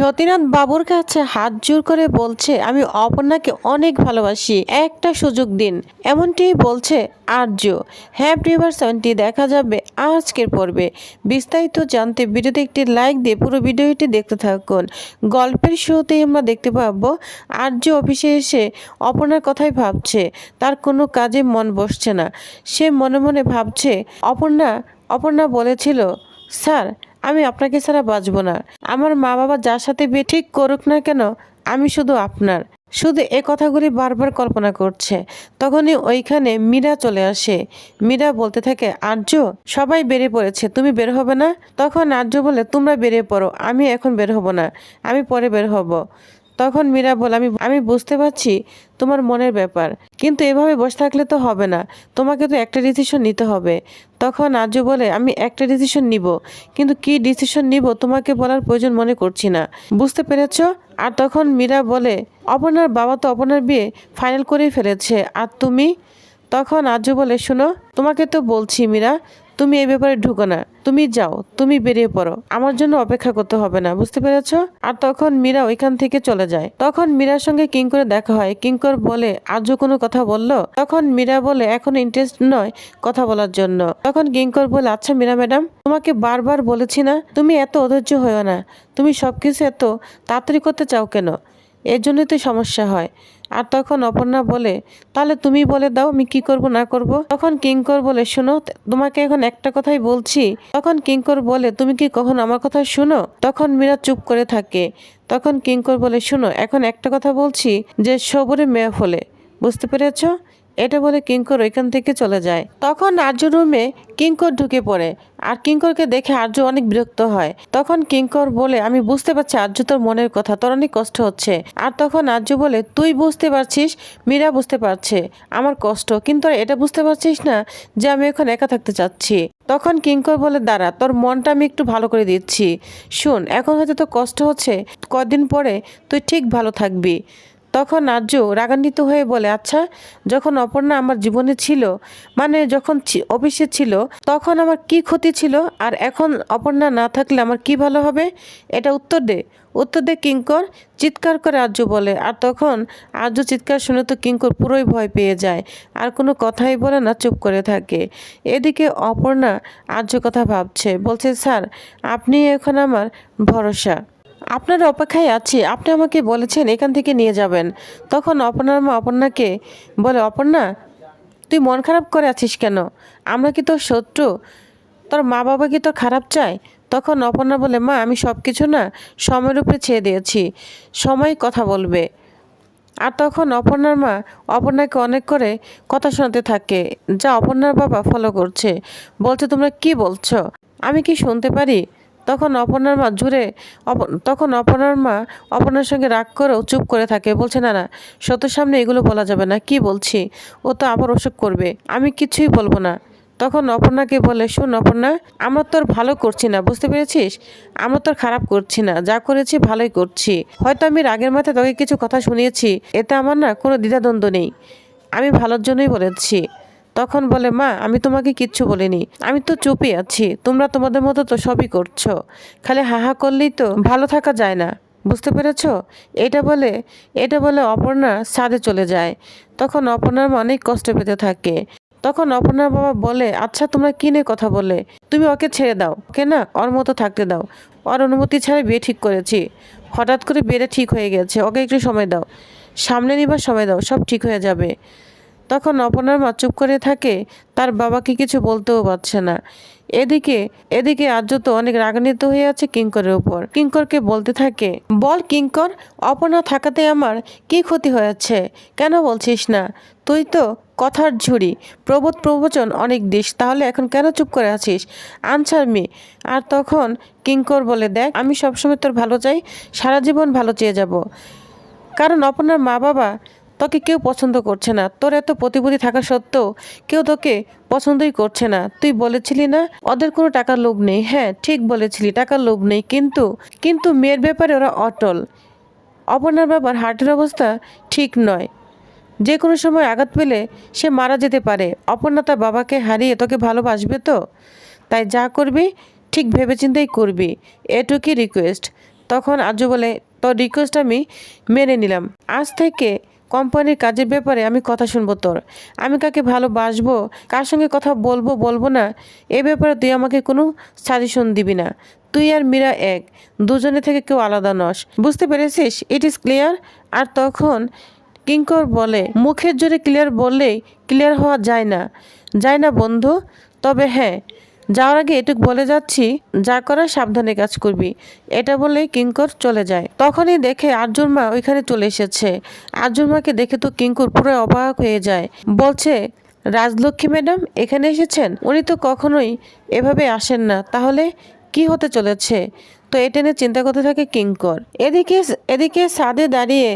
সতীনাথ বাবুর কাছে হাত জোর করে বলছে, আমি অপর্ণাকে অনেক ভালোবাসি, একটা সুযোগ দিন। এমনটি বলছে আর্য। হ্যাঁ প্রিভার সেভেনটি দেখা যাবে আজকের পর্বে। বিস্তারিত জানতে ভিডিওতে একটি লাইক দিয়ে পুরো ভিডিওটি দেখতে থাকুন। গল্পের শুরুতেই আমরা দেখতে পাবো, আর্য অফিসে এসে অপর্ণার কথাই ভাবছে। তার কোনো কাজে মন বসছে না। সে মনে মনে ভাবছে, অপর্ণা অপর্ণা বলেছিল, স্যার আমি আপনাকে ছাড়া বাঁচব না। আমার মা বাবা যার সাথে বিয়ে ঠিক করুক না কেন, আমি শুধু আপনার। শুধু এ কথাগুলি বারবার কল্পনা করছে। তখনই ওইখানে মীরা চলে আসে। মীরা বলতে থাকে, আর্য, সবাই বেরিয়ে পড়েছে, তুমি বের হবে না? তখন আর্য বলে, তোমরা বেরিয়ে পড়ো, আমি এখন বের হব না, আমি পরে বের হব। তখন মীরা বলে, আমি আমি বুঝতে পারছি তোমার মনের ব্যাপার, কিন্তু এভাবে বসে থাকলে তো হবে না। তোমাকে তো একটা ডিসিশন নিতে হবে। তখন আর্য বলে, আমি একটা ডিসিশন নিব, কিন্তু কি ডিসিশন নিব তোমাকে বলার প্রয়োজন মনে করছি না। বুঝতে পেরেছ? আর তখন মীরা বলে অপনার বাবা তো অপনার বিয়ে ফাইনাল করেই ফেলেছে, আর তুমি? তখন আর্য বলে, শোনো, তোমাকে তো বলছি মীরা তুমি এই ব্যাপারে ঢুকো না। তুমি যাও, তুমি বেরিয়ে পড়ো। আমার জন্য অপেক্ষা করতে হবে না, বুঝতে পেরেছ? আর তখন মীরা ওইখান থেকে চলে যায়। তখন মীরার সঙ্গে কিঙ্করের দেখা হয়। কিঙ্কর বলে, আজও কোনো কথা বলল? তখন মীরা বলে, এখন ইন্টারেস্ট নয় কথা বলার জন্য। তখন কিঙ্কর বলে আচ্ছা মীরা ম্যাডাম, তোমাকে বারবার বলেছি না, তুমি এত অধৈর্য হয়েও না। তুমি সবকিছু এত তাড়াতাড়ি করতে চাও কেন? এর জন্যই তো সমস্যা হয়। আর তখন অপর্ণা বলে, তাহলে তুমি বলে দাও আমি কি করব, না করব? তখন কিঙ্কর বলে, শোনো, তোমাকে এখন একটা কথাই বলছি। তখন কিঙ্কর বলে, তুমি কি কখন আমার কথা শুনো? তখন মীরা চুপ করে থাকে। তখন কিঙ্কর বলে, শোনো, এখন একটা কথা বলছি যে সবরে মেয়ে ফলে বুঝতে পেরেছ? এটা বলে কিঙ্কর ওইখান থেকে চলে যায়। তখন আর্য রুমে কিঙ্কর ঢুকে পড়ে আর কিঙ্করকে দেখে আর্য অনেক বিরক্ত হয়। তখন কিঙ্কর বলে, আমি বুঝতে পারছি আর্য তোর মনের কথা, তোর অনেক কষ্ট হচ্ছে। আর তখন আর্য বলে, তুই বুঝতে পারছিস, মীরা বুঝতে পারছে, আমার কষ্ট। কিন্তু এটা বুঝতে পারছিস না যে আমি এখন একা থাকতে চাচ্ছি। তখন কিঙ্কর বলে, দাঁড়া, তোর মনটা আমি একটু ভালো করে দিচ্ছি। শুন, এখন হয়তো তোর কষ্ট হচ্ছে, কদিন পরে তুই ঠিক ভালো থাকবি। তখন আর্য রাগান্বিত হয়ে বলে আচ্ছা যখন অপর্ণা আমার জীবনে ছিল মানে যখন অফিসে ছিল, তখন আমার কি ক্ষতি ছিল? আর এখন অপর্ণা না থাকলে আমার কি ভালো হবে? এটা উত্তর দে। উত্তর দে কিঙ্কর, চিৎকার করে আর্য বলে, আর তখন আর্য চিৎকার শুনে তো কিঙ্কর পুরোই ভয় পেয়ে যায়, আর কোনো কথাই বলে না, চুপ করে থাকে। এদিকে অপর্ণা আর্য কথা ভাবছে, বলছে, স্যার, আপনি এখন আমার ভরসা। আপনার অপেক্ষায় আছি, আপনি আমাকে বলেছেন এখান থেকে নিয়ে যাবেন। তখন অপর্ণার মা অপর্ণাকে বলে, অপর্ণা, তুই মন খারাপ করে আছিস কেন? আমরা কি তোর শত্রু? তোর মা বাবা কি তোর খারাপ চায়? তখন অপর্ণা বলে, মা, আমি সব কিছু না সময়ের উপরে ছেড়ে দিয়েছি। সময় কথা বলবে। আর তখন অপর্ণার মা অপর্ণাকে অনেক করে কথা শোনাতে থাকে, যা অপর্ণার বাবা ফলো করছে। বলছে, তোমরা কি বলছো? আমি কি শুনতে পারি? তখন অপর্ণার মা জুড়ে তখন অপর্ণার মা অপর্ণার সঙ্গে রাগ করেও চুপ করে থাকে। বলছে, না না, সত্যের সামনে এগুলো বলা যাবে না। কি বলছি? ও তো আবার ওসব করবে। আমি কিছুই বলব না। তখন অপর্ণাকে বলে, শোন অপর্ণা, আমরা তোর ভালো করছি না, বুঝতে পেরেছিস? আমরা তোর খারাপ করছি না। যা করেছি ভালোই করছি। হয়তো আমি রাগের মাথায় তোকে কিছু কথা শুনিয়েছি। এতে আমার না কোনো দ্বিধাদ্বন্দ্ব নেই। আমি ভালোর জন্যই বলেছি। তখন বলে, মা, আমি তোমাকে কিচ্ছু বলিনি। আমি তো চুপই আছি। তোমরা তোমাদের মতো তো সবই করছ। খালি হাহা করলেই তো ভালো থাকা যায় না। বুঝতে পেরেছ? এটা বলে এটা বলে অপর্ণা ছাদে চলে যায়। তখন অপর্ণার মা অনেক কষ্ট পেতে থাকে। তখন অপর্ণার বাবা বলে আচ্ছা তোমরা কি নিয়ে কথা বলে তুমি ওকে ছেড়ে দাও, ওকে না? ওর মতো থাকতে দাও। ওর অনুমতি ছাড়া বিয়ে ঠিক করেছি। হঠাৎ করে বিয়েটা ঠিক হয়ে গেছে। ওকে একটু সময় দাও। সামনে নিবার সময় দাও, সব ঠিক হয়ে যাবে। তখন অপনার মা চুপ করে থাকে, তার বাবাকে কিছু বলতেও পারছে না। এদিকে এদিকে আর্য তো অনেক রাগান্বিত হয়ে আছে কিঙ্করের উপর। কিঙ্করকে বলতে থাকে, বল কিঙ্কর অপনা থাকাতে আমার কি ক্ষতি হয়েছে? কেন বলছিস না? তুই তো কথার ঝুড়ি। প্রবোধ প্রবচন অনেক দিস, তাহলে এখন কেন চুপ করে আছিস? Answer me. আর তখন কিঙ্কর বলে, দেখ, আমি সবসময় তোর ভালো চাই, সারা জীবন ভালো চেয়ে যাব। কারণ আপনার মা বাবা তোকে কেউ পছন্দ করছে না। তোর এত প্রতিবুদ্ধি থাকা সত্ত্বেও কেউ তোকে পছন্দই করছে না। তুই বলেছিলি না, ওদের কোনো টাকার লোভ নেই। হ্যাঁ ঠিক বলেছিলি, টাকার লোভ নেই। কিন্তু কিন্তু মেয়ের ব্যাপারে ওরা অটল। অপর্ণার বাবার হার্টের অবস্থা ঠিক নয়। যে কোনো সময় আঘাত পেলে সে মারা যেতে পারে। অপর্ণা তার বাবাকে হারিয়ে তোকে ভালোবাসবে তো? তাই যা করবি, ঠিক ভেবেচিন্তেই করবি। এটুকুই রিকোয়েস্ট তখন আর্য বলে, তোর রিকোয়েস্ট আমি মেনে নিলাম। আজ থেকে কোম্পানির কাজের ব্যাপারে আমি কথা শুনব তোর। আমি কাকে ভালোবাসবো? কার সঙ্গে কথা বলব বলব না? এ ব্যাপারে তুই আমাকে কোনো সাজেশন দিবি না। তুই আর মীরা এক। দুজনে থেকে কেউ আলাদা নস। বুঝতে পেরেছিস? ইট ইজ ক্লিয়ার আর তখন কিঙ্কর বলে, মুখের জোরে ক্লিয়ার বললেই ক্লিয়ার হওয়া যায় না। যায় না বন্ধু? তবে হ্যাঁ। যাওয়ার আগে এটুকু বলে যাচ্ছি, যা করার সাবধানে কাজ করবি। এটা বলে কিঙ্কর চলে যায়। তখনই দেখে আর্যুর মা ওইখানে চলে এসেছে। আর্যুর মাকে দেখে তো কিঙ্কর পুরো অবাক হয়ে যায়। বলছে, রাজলক্ষ্মী ম্যাডাম, এখানে এসেছেন? উনি তো কখনোই এভাবে আসেন না। তাহলে কি হতে চলেছে? তো এটা নিয়ে চিন্তা করতে থাকে কিঙ্কর। এদিকে এদিকে সাদে দাঁড়িয়ে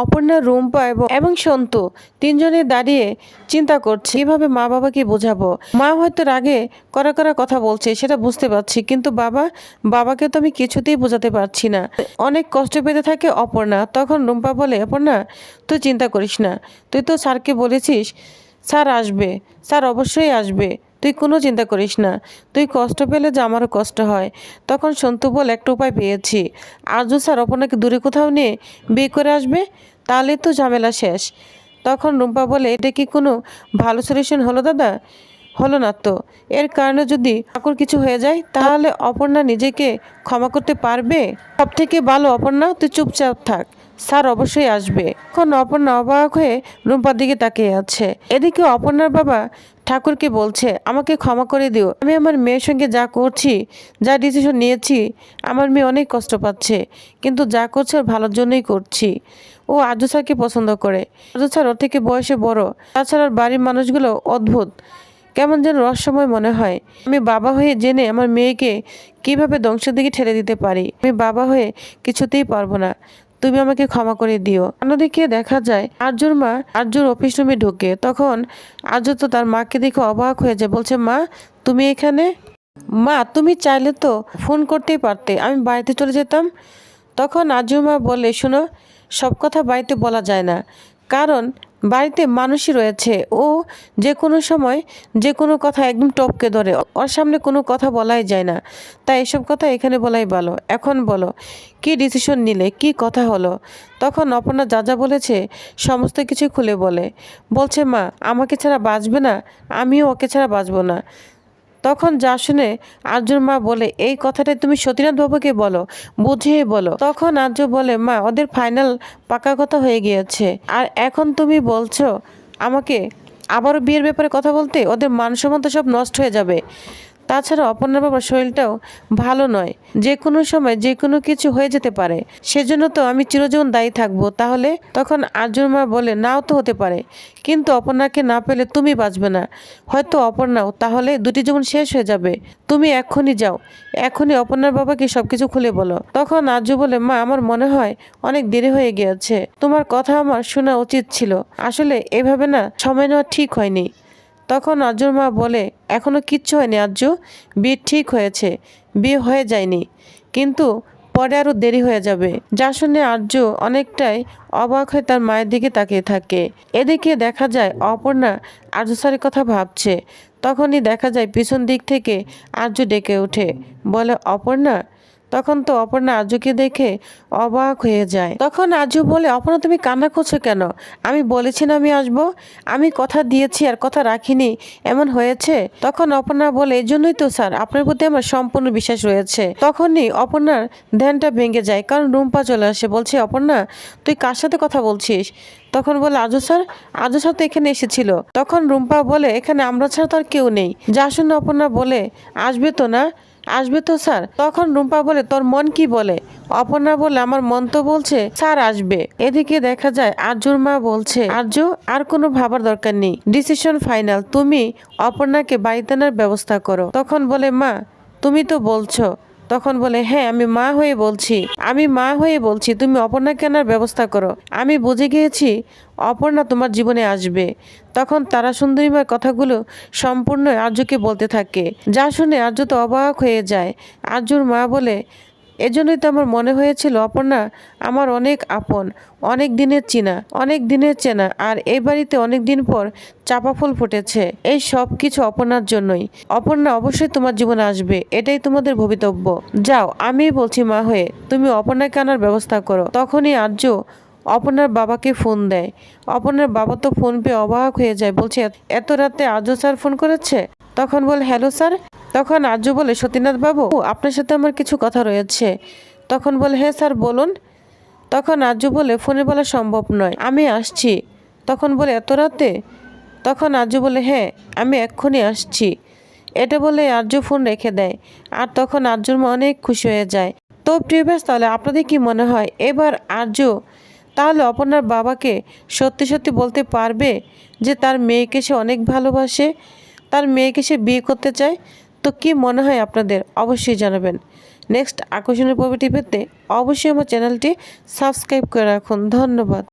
অপর্ণা, রুম্পা এবং এবং সন্তু তিনজনে দাঁড়িয়ে চিন্তা করছে, কীভাবে মা বাবাকে বোঝাবো? মা হয়তো রাগে করা করা কথা বলছে, সেটা বুঝতে পারছি, কিন্তু বাবা, বাবাকে তো আমি কিছুতেই বোঝাতে পারছি না। অনেক কষ্ট পেতে থাকে অপর্ণা, তখন রুম্পা বলে, অপর্ণা, তুই চিন্তা করিস না, তুই তো স্যারকে বলেছিস, স্যার আসবে, স্যার অবশ্যই আসবে। তুই কোনো চিন্তা করিস না। তুই কষ্ট পেলে যে আমারও কষ্ট হয়। তখন সন্তু বল, একটা উপায় পেয়েছি। আর্য স্যার অপনাকে দূরে কোথাও নিয়ে বিয়ে করে আসবে? তাহলে তো ঝামেলা শেষ। তখন রুম্পা বলে, এটা কি কোনো ভালো সলিউশন হলো দাদা? হলো না তো। এর কারণে যদি ঠাকুর কিছু হয়ে যায়, তাহলে অপর্ণা নিজেকে ক্ষমা করতে পারবে? সব থেকে ভালো অপর্ণা, তুই চুপচাপ থাক। স্যার অবশ্যই আসবে। এখন অপর্ণা অবাক হয়ে রুম্পার দিকে তাকিয়ে আছে। এদিকে অপর্ণার বাবা ঠাকুরকে বলছে, আমাকে ক্ষমা করে দিও। আমি আমার মেয়ের সঙ্গে যা করছি, যা ডিসিশন নিয়েছি, আমার মেয়ে অনেক কষ্ট পাচ্ছে, কিন্তু যা করছে ওর ভালোর জন্যই করছি। ও আর্য স্যারকে পছন্দ করে। আর্য স্যার ওর থেকে বয়সে বড়। তাছাড়া ওর বাড়ির মানুষগুলো অদ্ভুত। কেমন যেন রহস্যময় মনে হয়। আমি বাবা হয়ে জেনে আমার মেয়েকে কীভাবে ধ্বংসের দিকে ঠেলে দিতে পারি? আমি বাবা হয়ে কিছুতেই পারব না। তুমি আমাকে ক্ষমা করে দিও। অন্যদিকে দেখা যায়, আর্যর মা আর্যর অফিস রুমে ঢুকে। তখন আর্য তো তার মাকে দেখে অবাক হয়ে যায়, বলছে, মা, তুমি এখানে? মা, তুমি চাইলে তো ফোন করতেই পারতে, আমি বাড়িতে চলে যেতাম। তখন আর্যর মা বলে, শোনো, সব কথা বাড়িতে বলা যায় না। কারণ বাড়িতে মানুষই রয়েছে। ও যে কোনো সময় যে কোনো কথা একদম টপকে ধরে। ওর সামনে কোনো কথা বলাই যায় না। তাই এসব কথা এখানে বলাই ভালো। এখন বলো, কি ডিসিশন নিলে? কি কথা হলো? তখন অপর্ণা যা যা বলেছে, সমস্ত কিছু খুলে বলে। বলছে, মা, আমাকে ছাড়া বাঁচবে না? আমিও ওকে ছাড়া বাঁচবো না। তখন যা শুনে আর্যর মা বলে, এই কথাটা তুমি সতীনাথ বাবুকে বলো, বুঝিয়ে বলো। তখন আর্য বলে, মা, ওদের ফাইনাল পাকা কথা হয়ে গিয়েছে। আর এখন তুমি বলছো আমাকে আবারও বিয়ের ব্যাপারে কথা বলতে, ওদের মানসম্মত সব নষ্ট হয়ে যাবে। তাছাড়া অপর্ণার বাবার শরীরটাও ভালো নয়। যে কোনো সময় যে কোনো কিছু হয়ে যেতে পারে। সেজন্য তো আমি চিরজীবন দায়ী থাকব। তাহলে তখন আর্জুন মা বলে, নাও তো হতে পারে। কিন্তু অপর্ণাকে না পেলে তুমি বাঁচবে না। হয়তো অপর্ণাও তাহলে দুটি জীবন শেষ হয়ে যাবে। তুমি এক্ষুনি যাও। এখনই অপর্ণার বাবাকে সবকিছু খুলে বলো। তখন আর্জু বলে, মা, আমার মনে হয় অনেক দেরি হয়ে গিয়েছে। তোমার কথা আমার শোনা উচিত ছিল। আসলে এভাবে না, সময় নেওয়া ঠিক হয়নি। তখন আর্যর মা বলে, এখনও কিচ্ছু হয়নি আর্য, বিয়ে ঠিক হয়েছে, বিয়ে হয়ে যায়নি। কিন্তু পরে আরও দেরি হয়ে যাবে যা শুনে আর্য অনেকটাই অবাক হয়ে তার মায়ের দিকে তাকিয়ে থাকে। এদিকে দেখা যায় অপর্ণা আর্য স্যারের কথা ভাবছে। তখনই দেখা যায় পিছন দিক থেকে আর্য ডেকে ওঠে। বলে, অপর্ণা তখন তো অপর্ণা আজুকে দেখে অবাক হয়ে যায়। তখন আজু বলে, অপর্ণা, তুমি কান্না করছ কেন? আমি বলেছি না আমি আসব। আমি কথা দিয়েছি আর কথা রাখিনি। এমন হয়েছে? তখন অপর্ণা বলে, এই জন্যই তো স্যার, আপনার প্রতি আমার সম্পূর্ণ বিশ্বাস রয়েছে। তখনই অপর্ণার ধ্যানটা ভেঙে যায়, কারণ রুম্পা চলে আসে। বলছে, অপর্ণা, তুই কার সাথে কথা বলছিস? তখন বলে আজু স্যার আজু স্যার তো এখানে এসেছিল। তখন রুম্পা বলে, এখানে আমরা ছাড়া তো আর কেউ নেই। যা শুনে অপর্ণা বলে, আসবে তো না? আসবে তো, স্যার? তখন রুম্পা বলে, তোর মন কি বলে? অপর্ণা বলে, আমার মন তো বলছে, স্যার আসবে। এদিকে দেখা যায়, আর্যুর মা বলছে, আর্য, আর কোনো ভাবার দরকার নেই। Decision final. তুমি অপর্ণাকে বাড়িতে ব্যবস্থা করো। তখন বলে, মা, তুমি তো বলছো তখন বলে হ্যাঁ আমি মা হয়ে বলছি। আমি মা হয়ে বলছি, তুমি অপর্ণাকে আনার ব্যবস্থা করো? আমি বুঝে গিয়েছি অপর্ণা তোমার জীবনে আসবে। তখন তারা সুন্দরীমার কথাগুলো সম্পূর্ণ আর্যকে বলতে থাকে। যা শুনে আর্য তো অবাক হয়ে যায়। আর্যুর মা বলে এজন্যই তো আমার মনে হয়েছিল, অপর্ণা, আমার অনেক আপন, অনেক দিনের চেনা, অনেক দিনের চেনা, আর এই বাড়িতে অনেক দিন পর চাপা ফুল ফুটেছে। এই সব কিছু অপর্ণার জন্যই। অপর্ণা, অবশ্যই তোমার জীবনে আসবে, এটাই তোমাদের ভবিতব্য। যাও আমি বলছি মা হয়ে, তুমি অপর্ণাকে আনার ব্যবস্থা করো। তখনই আর্য অপর্ণার বাবাকে ফোন দেয়। অপর্ণার বাবা তো ফোন পেয়ে অবাক হয়ে যায়, বলছে, "এত- এত রাতে আজও স্যার ফোন করেছে? তখন বল, হ্যালো স্যার তখন আর্য বলে, সতীনাথ বাবু, আপনার সাথে আমার কিছু কথা রয়েছে। তখন বলে হ্যাঁ স্যার, বলুন। তখন আর্য বলে, ফোনে বলা সম্ভব নয়, আমি আসছি। তখন বলে, এত রাতে? তখন আর্য বলে হ্যাঁ আমি এক্ষুনি আসছি। এটা বলে আর্য ফোন রেখে দেয়, আর তখন আর্যর মা অনেক খুশি হয়ে যায়। তো প্রিয়ব্যাস তাহলে আপনাদের কি মনে হয়, এবার আর্য তাহলে অপর্ণার বাবাকে সত্যি সত্যি বলতে পারবে যে, তার মেয়েকে সে অনেক ভালোবাসে, তার মেয়েকে সে বিয়ে করতে চায়? তো কি মনে হয় আপনাদের? অবশ্যই জানাবেন। নেক্সট আকর্ষণীয় পবিটি পেতে অবশ্যই আমার চ্যানেলটি সাবস্ক্রাইব করে রাখুন। ধন্যবাদ।